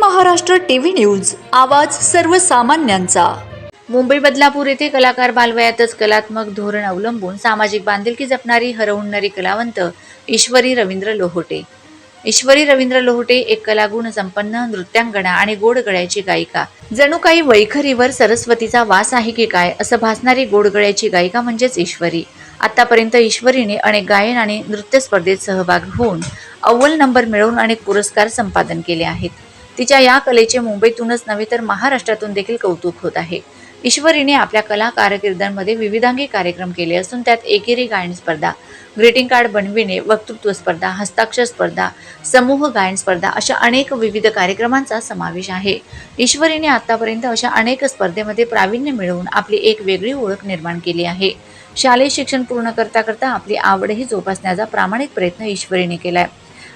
Maharashtra TV news आवाज सर्वसामान्यांचा. मुंबई बदलापूर येथे कलाकार बालवयातच कलात्मक धोरण अवलंबून सामाजिक बांधिलकी जपणारी हरवणारी कलावंत ईश्वरी रवींद्र लोहोटे. ईश्वरी रवींद्र लोहोटे एक कलागुण संपन्न नृत्यांगणा आणि गोडगळ्याची गायिका. जणू काही वैखरीवर सरस्वतीचा वास आहे की काय असं भासणारी गोडगळ्याची गायिका म्हणजेच ईश्वरी. आतापर्यंत ईश्वरीने अनेक गायन आणि नृत्य स्पर्धेत सहभाग होऊन अव्वल नंबर मिळवून अनेक पुरस्कार संपादन केले आहेत. तिच्या या कलेचे मुंबईतूनच नव्हे तर महाराष्ट्रातून देखील कौतुक होत आहे. ईश्वरीने आपल्या कला कारकिर्दीमध्ये विविधांगी कार्यक्रम केले असून त्यात एकेरी गायन स्पर्धा ग्रीटिंग कार्ड बनविणे वक्तृत्व स्पर्धा हस्ताक्षर स्पर्धा समूह गायन स्पर्धा अशा अनेक विविध कार्यक्रमांचा समावेश आहे. ईश्वरीने आतापर्यंत अशा अनेक स्पर्धेमध्ये प्रावीण्य मिळवून आपली एक वेगळी ओळख निर्माण केली आहे. शालेय शिक्षण पूर्ण करता करता आपली आवडही जोपासण्याचा प्रामाणिक प्रयत्न ईश्वरीने केलाय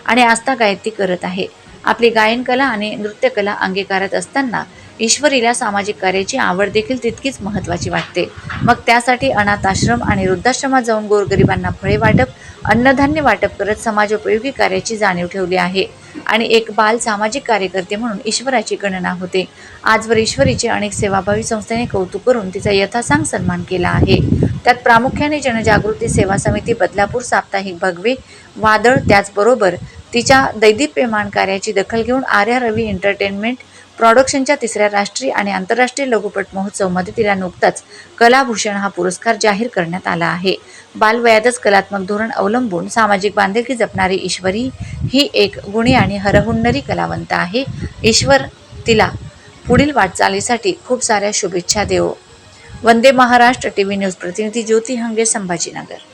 आणि आस्था गायत्री करत आहे. आपली गायनकला आणि नृत्यकला अंगीकारत असताना ईश्वरीला सामाजिक कार्याची आवड देखील तितकीच महत्त्वाची वाटते. मग त्यासाठी अनाथ आश्रम आणि वृद्धाश्रमात जाऊन गोरगरिबांना फळे वाटप अन्नधान्य वाटप करत समाजोपयोगी कार्याची जाणीव ठेवली आहे. आणि एक बाल सामाजिक कार्यकर्ते म्हणून ईश्वराची गणना होते. आजवर ईश्वरीचे अनेक सेवाभावी संस्थेने कौतुक करून तिचा यथासांग सन्मान केला आहे. त्यात प्रामुख्याने जनजागृती सेवा समिती बदलापूर साप्ताहिक भगवे वादळ त्याचबरोबर तिच्या दैदिप्यमान कार्याची दखल घेऊन आर्या रवी एंटरटेनमेंट प्रॉडक्शनच्या तिसऱ्या राष्ट्रीय आणि आंतरराष्ट्रीय लघुपट महोत्सवमध्ये तिला नुकताच कलाभूषण हा पुरस्कार जाहीर करण्यात आला आहे. बालवयातच कलात्मक धोरण अवलंबून सामाजिक बांधिलकी जपणारी ईश्वरी ही एक गुणी आणि हरहुन्नरी कलावंत आहे. ईश्वर तिला पुढील वाटचालीसाठी खूप साऱ्या शुभेच्छा देवो. Vande Maharashtra T V news प्रतिनिधी ज्योती हंगे संभाजीनगर.